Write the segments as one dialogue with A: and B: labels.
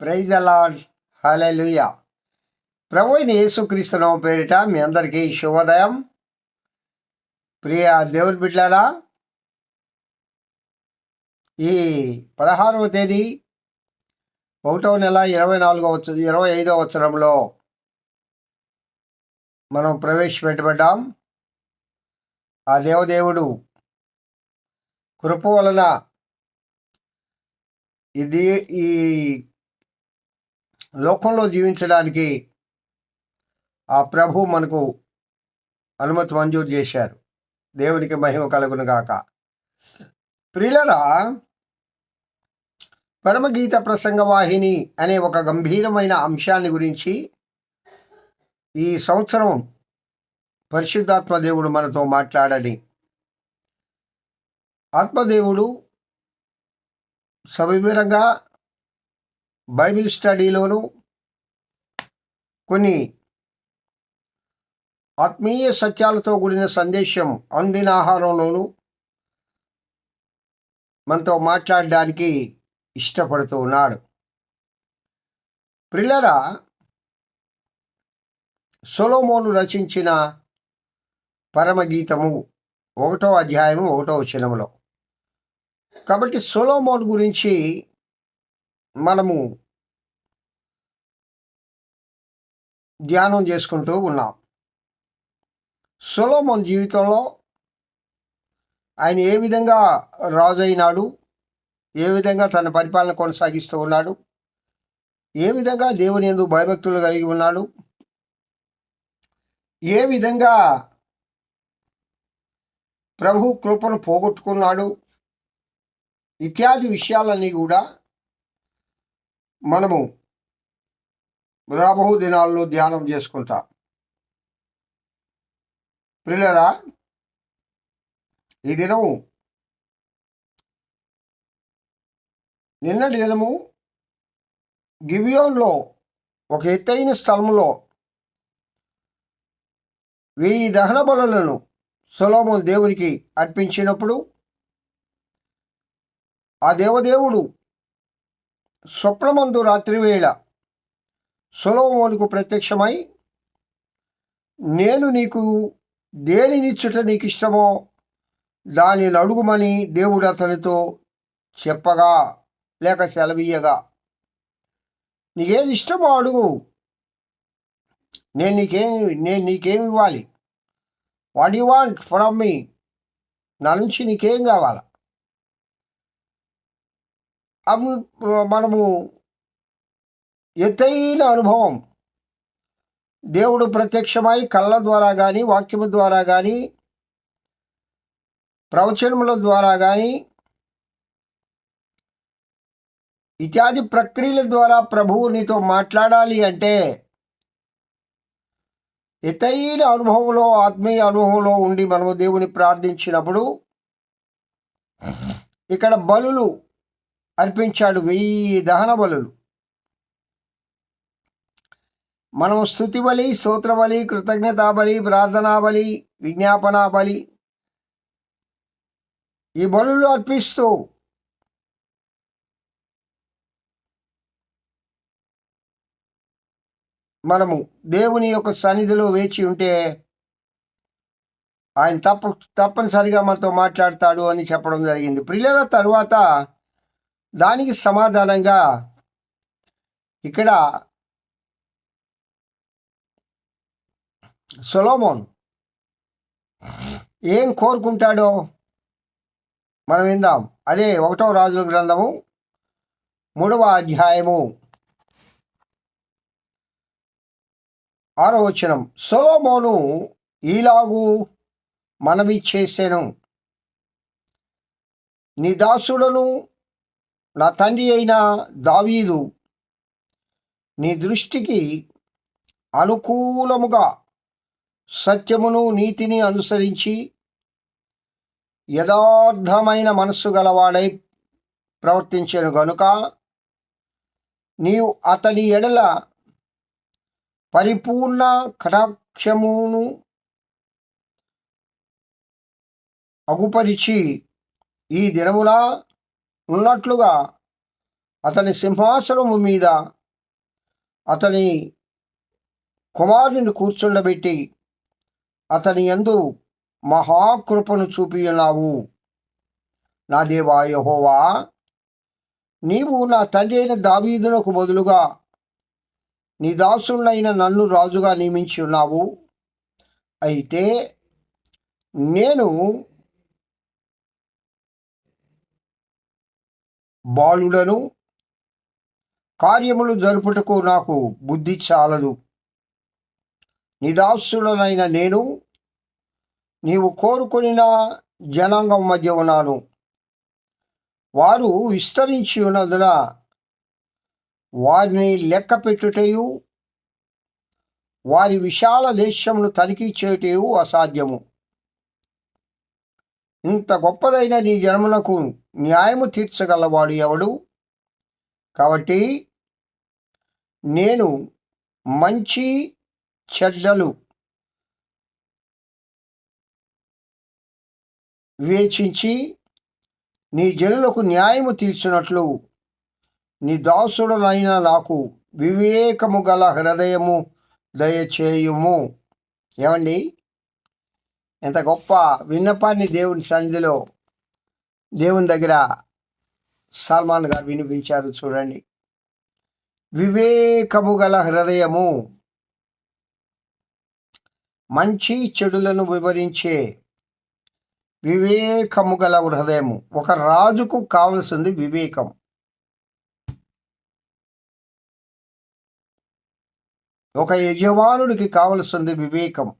A: Praise అలాడ్ hallelujah ప్రభు అయిన యేసుక్రీస్తునామ పేరిట మీ అందరికీ శుభోదయం. ప్రియ దేవుని బిడ్డారా ఈ పదహారవ తేదీ ఒకటవ నెల ఇరవై నాలుగవ ఇరవై ఐదవ సంవత్సరంలో మనం ప్రవేశపెట్టబడ్డాం. ఆ దేవదేవుడు కృప వలన ఇది ఈ లోకంలో జీవించడానికి ఆ ప్రభు మనకు అనుమతి మంజూరు చేశారు. దేవునికి మహిమ కలుగును గాక. ప్రిలరా పరమగీత ప్రసంగ వాహిని అనే ఒక గంభీరమైన అంశాన్ని గురించి ఈ సంవత్సరం పరిశుద్ధాత్మ దేవుడు మనతో మాట్లాడని ఆత్మదేవుడు సవివరంగా బైబిల్ స్టడీలోను కొన్ని ఆత్మీయ సత్యాలతో కూడిన సందేశం అందిన ఆహారంలోను మనతో మాట్లాడడానికి ఇష్టపడుతూ ఉన్నాడు ప్రిల్లరా సొలోమోను రచించిన పరమగీతము ఒకటో అధ్యాయము ఒకటో చినములో కాబట్టి సొలోమోన్ గురించి మనము ధ్యానం చేసుకుంటూ ఉన్నాం. సొలోమోన్ జీవితంలో ఆయన ఏ విధంగా రాజు అయినాడు ఏ విధంగా తన పరిపాలన కొనసాగిస్తూ ఉన్నాడు? ఏ విధంగా దేవుని ఎందు భయభక్తులు కలిగి ఉన్నాడు? ఏ విధంగా ప్రభు కృపను పోగొట్టుకున్నాడు? ఇత్యాది విషయాలన్నీ కూడా మనము రాబహు దినాల్లో ధ్యానం చేసుకుంటాం. ప్రిల్లరా ఈ దినము నిన్నటి దినము గివియోన్లో ఒక ఎత్తైన స్థలంలో వెయ్యి దహన బలులను సొలోమోన్ దేవునికి అర్పించినప్పుడు ఆ దేవదేవుడు స్వప్నమందు రాత్రివేళ సొలోమోనుకు ప్రత్యక్షమై నేను నీకు దేనినిచ్చుట నీకు ఇష్టమో దానిని అడుగుమని దేవుడు అతనితో చెప్పగా లేక సెలవీయగా నీకేది ఇష్టమో అడుగు. నేను నీకేం నేను నీకేమి ఇవ్వాలి what you want from me నా నుంచి నీకేం కావాలా? అవి మనము ఎత్తైన అనుభవం. దేవుడు ప్రత్యక్షమై కళ్ళ ద్వారా కానీ వాక్యము ద్వారా కానీ ప్రవచనముల ద్వారా కానీ ఇత్యాది ప్రక్రియల ద్వారా ప్రభువు నీతో మాట్లాడాలి అంటే ఎతైన అనుభవంలో ఆత్మీయ అనుభవంలో ఉండి మనము దేవుని ప్రార్థించినప్పుడు ఇక్కడ బలులు అర్పించాడు వెయ్యి దహన బలులు. మనం స్థుతి బలి స్తోత్ర బలి కృతజ్ఞతా బలి ప్రార్థనా బలి విజ్ఞాపన బలి ఈ బలులు అర్పిస్తూ మనము దేవుని యొక్క సన్నిధిలో వేచి ఉంటే ఆయన తప్ప తప్పనిసరిగా మనతో మాట్లాడతాడు అని చెప్పడం జరిగింది. ప్రియుల తరువాత దానికి సమాధానంగా ఇక్కడ సొలోమోన్ ఏం కోరుకుంటాడో మనం విందాం. అదే ఒకటో రాజుల గ్రంథము మూడవ అధ్యాయము ఆరో వచనం. సొలోమోను ఈలాగు మనవి చేసెను. నీ దాసుడను నా తండ్రి అయిన దావీదు నీ దృష్టికి అనుకూలముగా సత్యమును నీతిని అనుసరించి యథార్థమైన మనస్సు గలవాడై ప్రవర్తించాను గనుక నీవు అతని ఎడల పరిపూర్ణ కటాక్షమును అగుపరిచి ఈ దినములా ఉన్నట్లుగా అతని సింహాసనము మీద అతని కుమారుని కూర్చుండబెట్టి అతని యందు మహాకృపను చూపి ఉన్నావు నా దేవా యహోవా నీవు నా తండ్రి అయిన దావీదునకు బదులుగా నీ దాసుడైన నన్ను రాజుగా నియమించి ఉన్నావు. అయితే నేను బాలుడను. కార్యములు జరుపుటకు నాకు బుద్ధి చాలదు. నిదాసుడనైన నేను నీవు కోరుకొనిన జనాంగం మధ్య ఉన్నాను. వారు విస్తరించి ఉన్నందున వారిని లెక్క పెట్టుటయు వారి విశాల దేశమును తనిఖీ చేయుటయు అసాధ్యము. ఇంత గొప్పదైన నీ జన్మలకు న్యాయము తీర్చగలవాడు ఎవడు? కాబట్టి నేను మంచి చెడ్డలు వివేచించి నీ జనులకు న్యాయము తీర్చినట్లు నీ దాసుడునైన నాకు వివేకము గల హృదయము దయచేయుము. ఏమండి? ఎంత గొప్ప విన్నపాన్ని దేవుని సన్నిధిలో దేవుని దగ్గర సల్మాన్ గారు వినిపించారు చూడండి. వివేకము గల హృదయము మంచి చెడులను వివరించే వివేకము గల హృదయము. ఒక రాజుకు కావలసింది వివేకం. ఒక యజమానుడికి కావలసింది వివేకం.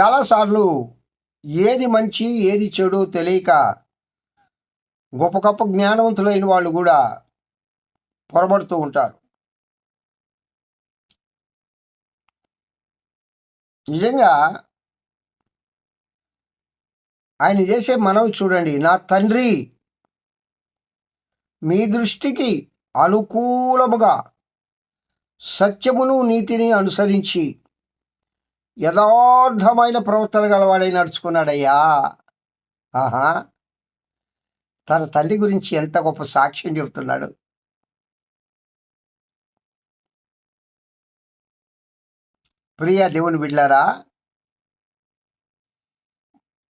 A: చాలాసార్లు ఏది మంచి ఏది చెడు తెలియక గొప్ప గొప్ప జ్ఞానవంతులైన వాళ్ళు కూడా పొరబడుతూ ఉంటారు. నిజంగా ఆయన చేసే మనవి చూడండి. నా తండ్రి మీ దృష్టికి అనుకూలముగా సత్యమును నీతిని అనుసరించి యథార్థమైన ప్రవర్తన గలవాడై నడుచుకున్నాడయ్యా. ఆహా. తన తల్లి గురించి ఎంత గొప్ప సాక్ష్యం చెబుతున్నాడు. ప్రియ దేవుని బిడ్లారా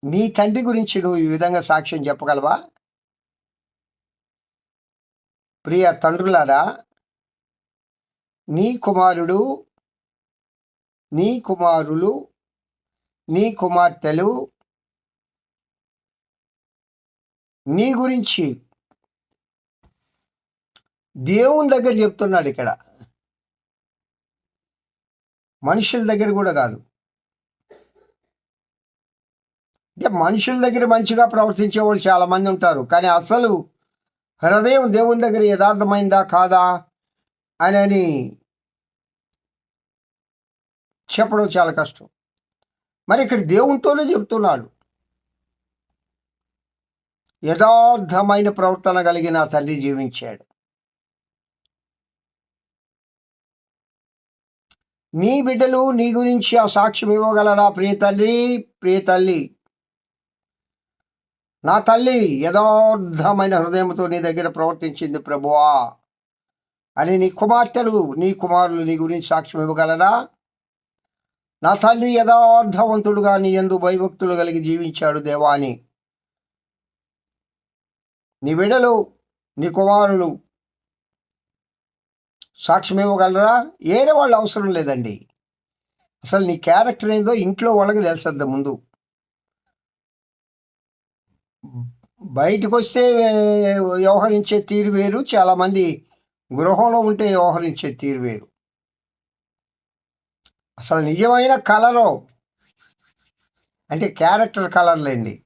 A: నీ తండ్రి గురించి నువ్వు ఈ విధంగా సాక్ష్యం చెప్పగలవా? ప్రియ తండ్రులారా నీ కుమారుడు నీ కుమారులు నీ కుమార్తెలు నీ గురించి దేవుని దగ్గర చెప్తున్నాడు ఇక్కడ. మనుషుల దగ్గర కూడా కాదు. అంటే మనుషుల దగ్గర మంచిగా ప్రవర్తించే వాళ్ళు చాలా మంది ఉంటారు. కానీ అసలు హృదయం దేవుని దగ్గర యథార్థమైందా కాదా అని అని చెప్పడం చాలా కష్టం. మరి ఇక్కడ దేవునితోనే చెప్తున్నాడు. యథార్థమైన ప్రవర్తన కలిగిన తల్లి జీవించాడు. నీ బిడ్డలు నీ గురించి ఆ సాక్ష్యం ఇవ్వగలరా? ప్రియ తల్లి ప్రియ తల్లి. నా తల్లి యథార్థమైన హృదయంతో నీ దగ్గర ప్రవర్తించింది ప్రభువా అని నీ కుమార్తెలు నీ కుమారులు నీ గురించి సాక్ష్యం ఇవ్వగలరా? నా తల్లి యథార్థవంతుడుగా నీ ఎందు భయభక్తులు కలిగి జీవించాడు దేవాని. నీ బిడలు నీ కుమారులు సాక్ష్యం ఇవ్వగలరా? ఏరే వాళ్ళు అవసరం లేదండి. అసలు నీ క్యారెక్టర్ ఏందో ఇంట్లో వాళ్ళకి తెలుస్తుంది ముందు. బయటకు వస్తే వ్యవహరించే తీరు వేరు చాలామంది గృహంలో ఉంటే వ్యవహరించే తీరు వేరు. అసలు నిజమైన కలరు. అంటే క్యారెక్టర్ కలర్లేండి.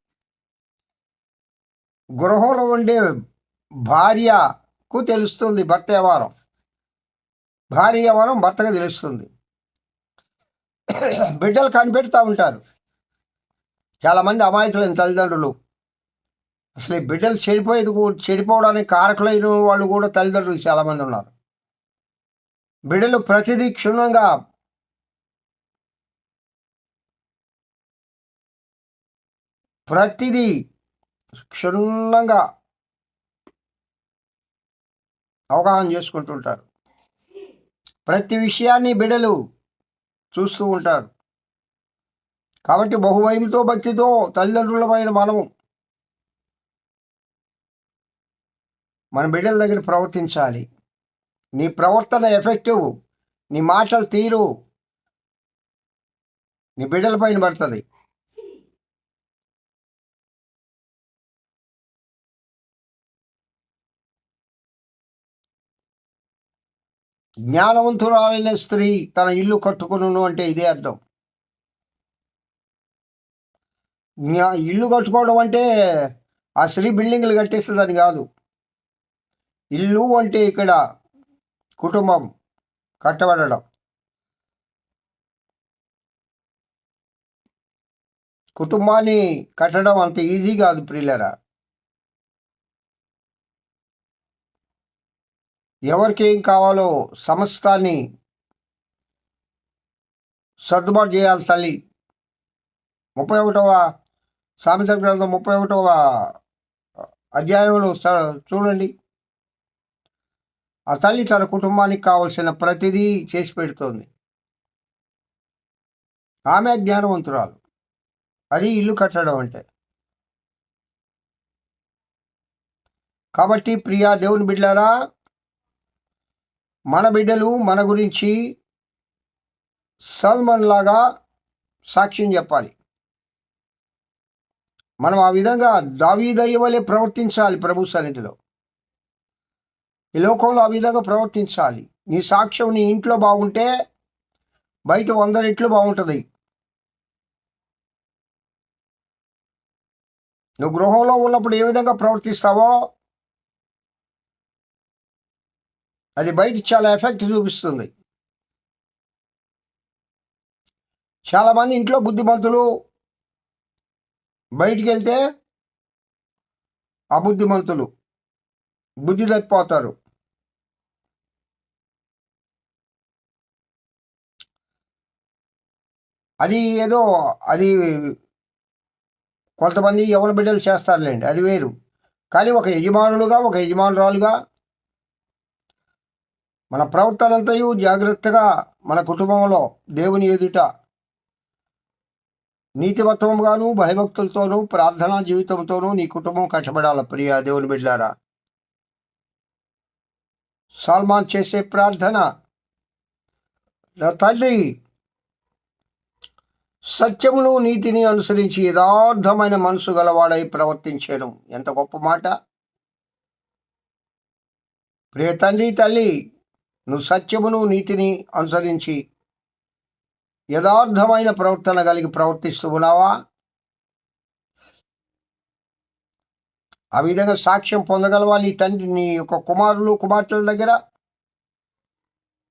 A: గృహంలో ఉండే భార్యకు తెలుస్తుంది భర్త వ్యవహారం. భార్య వ్యవహారం భర్తగా తెలుస్తుంది. బిడ్డలు కనిపెడుతూ ఉంటారు. చాలామంది అమాయకులైన తల్లిదండ్రులు. అసలు ఈ బిడ్డలు చెడిపోయేది చెడిపోవడానికి కారకులైన వాళ్ళు కూడా తల్లిదండ్రులు చాలామంది ఉన్నారు. బిడ్డలు ప్రతిదీ క్షుణ్ణంగా ప్రతిదీ క్షుణ్ణంగా అవగాహన చేసుకుంటుంటారు. ప్రతి విషయాన్ని బిడలు చూస్తూ ఉంటారు. కాబట్టి బహుభయంతో భక్తితో తల్లిదండ్రులమైన మనము మన బిడ్డల దగ్గర ప్రవర్తించాలి. నీ ప్రవర్తన ఎఫెక్టివ్ నీ మాటల తీరు నీ బిడ్డల పైన పడుతుంది. జ్ఞానవంతురాలైన స్త్రీ తన ఇల్లు కట్టుకును అంటే ఇదే అర్థం. జ్ఞా ఇల్లు కట్టుకోవడం అంటే ఆ స్త్రీ బిల్డింగ్లు కట్టేస్తుందని కాదు. ఇల్లు అంటే ఇక్కడ కుటుంబం కట్టబడడం. కుటుంబాన్ని కట్టడం అంత ఈజీ కాదు ప్రియులరా. ఎవరికి ఏం కావాలో సమస్తాన్ని సర్దుబాటు చేయాలి తల్లి. ముప్పై ఒకటవ సామెత గ్రంథం ముప్పై ఒకటవ అధ్యాయంలో చూడండి. ఆ తల్లి తన కుటుంబానికి కావలసిన ప్రతిదీ చేసి పెడుతోంది. ఆమె జ్ఞానవంతురాలు. అది ఇల్లు కట్టడం అంటే. కాబట్టి ప్రియా దేవుని బిడ్డారా మన బిడ్డలు మన గురించి సల్మన్ లాగా సాక్ష్యం చెప్పాలి. మనం ఆ విధంగా దావీదయ్యవలే ప్రవర్తించాలి ప్రభు సన్నిధిలో. ఈ లోకంలో ఆ విధంగా ప్రవర్తించాలి. నీ సాక్ష్యం నీ ఇంట్లో బాగుంటే బయట వందరి ఇంట్లో బాగుంటుంది. నువ్వు గృహంలో ఉన్నప్పుడు ఏ విధంగా ప్రవర్తిస్తావో అది బయట చాలా ఎఫెక్ట్ చూపిస్తుంది. చాలామంది ఇంట్లో బుద్ధిమంతులు బయటికి వెళ్తే అబుద్ధిమంతులు బుద్ధి తప్పిపోతారు. అది ఏదో అది కొంతమంది ఎవరి బిడ్డలు చేస్తారులేండి అది వేరు. కానీ ఒక యజమానులుగా ఒక యజమానురాలుగా మన ప్రవర్తన అంతయు జాగ్రత్తగా మన కుటుంబంలో దేవుని ఎదుట నీతివత్వంగాను భయభక్తులతోనూ ప్రార్థనా జీవితంతోనూ నీ కుటుంబం కష్టపడాల ప్రియ దేవుని బిడ్డారా సల్మాన్ చేసే ప్రార్థన నా తండ్రి సత్యమును నీతిని అనుసరించి యథార్థమైన మనసు గలవాడై ప్రవర్తించడం ఎంత గొప్ప మాట. ప్రియ తండ్రి తల్లి నువ్వు సత్యమును నీతిని అనుసరించి యథార్థమైన ప్రవర్తన కలిగి ప్రవర్తిస్తూ ఉన్నావా ఆ విధంగా సాక్ష్యం పొందగలవా నీ తండ్రి? నీ యొక్క కుమారులు కుమార్తెల దగ్గర?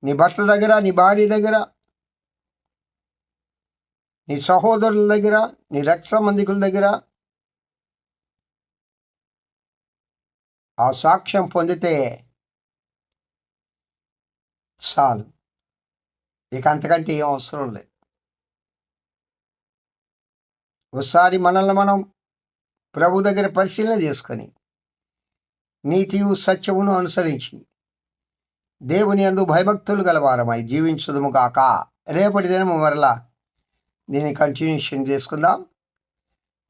A: నీ భర్త దగ్గర? నీ భార్య దగ్గర? నీ సహోదరుల దగ్గర? నీ రక్ష మందికుల దగ్గర? ఆ సాక్ష్యం పొందితే చాలు. ఇక అంతకంటే ఏం అవసరం లేదు. ఒకసారి మనల్ని మనం ప్రభు దగ్గర పరిశీలన చేసుకొని నీతియు సత్యమును అనుసరించి దేవుని అందు భయభక్తులు గలవారమై జీవించుదుము కాక రేపటి దినము మరలా దీన్ని కంటిన్యూషన్ చేసుకుందాం.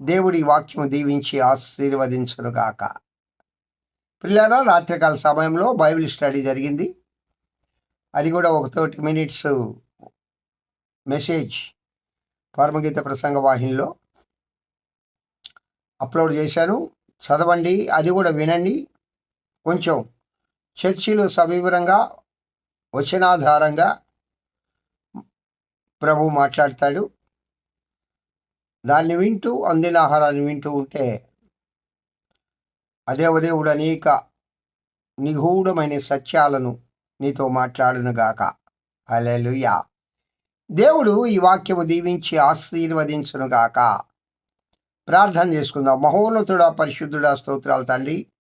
A: దేవుడి వాక్యము దీవించి ఆశీర్వదించును గాక. పిల్లల రాత్రికాల సమయంలో బైబిల్ స్టడీ జరిగింది. అది కూడా ఒక థర్టీ మినిట్స్ మెసేజ్ పరమగీత ప్రసంగ వాహినిలో అప్లోడ్ చేశాను. చదవండి అది కూడా వినండి. కొంచెం చర్చిలో సవివరంగా వచనాధారంగా ప్రభు మాట్లాడతాడు. దాన్ని వింటూ అందిన ఆహారాన్ని వింటూ ఉంటే అదేవదేవుడు అనేక నిగూఢమైన సత్యాలను నీతో మాట్లాడునుగాక అలెలుయా దేవుడు ఈ వాక్యము దీవించి ఆశీర్వదించునుగాక ప్రార్థన చేసుకుందాం. మహోన్నతుడ పరిశుద్ధుడ స్తోత్రాలు తల్లి.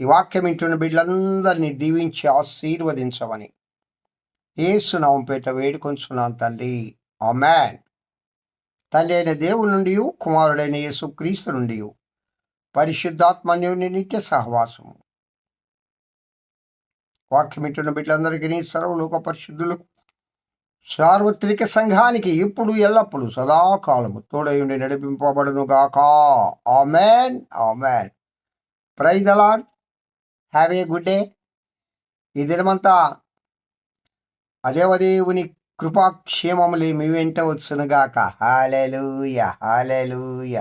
A: ఈ వాక్యం వింటున్న బిడ్డలందరినీ దీవించి ఆశీర్వదించమని. ఏసునామం పేట వేడుకొంచున్నాను తల్లి. ఆమెన్. తండ్రి అయిన దేవుడి నుండి కుమారుడైన యేసుక్రీస్తు నుండి పరిశుద్ధాత్మన్యుని నిత్య సహవాసము. వాక్యమిట్టిన బిడ్డలందరికీ సర్వలోక పరిశుద్ధులు సార్వత్రిక సంఘానికి ఇప్పుడు ఎల్లప్పుడు సదాకాలము తోడయుండి నడిపింపబడును గాక amen amen. Praise the Lord have a good day. ఈ దినమంతా అదేవదేవుని కృపాక్షేమములే మీ వెంట వచ్చునుగాక. Hallelujah hallelujah.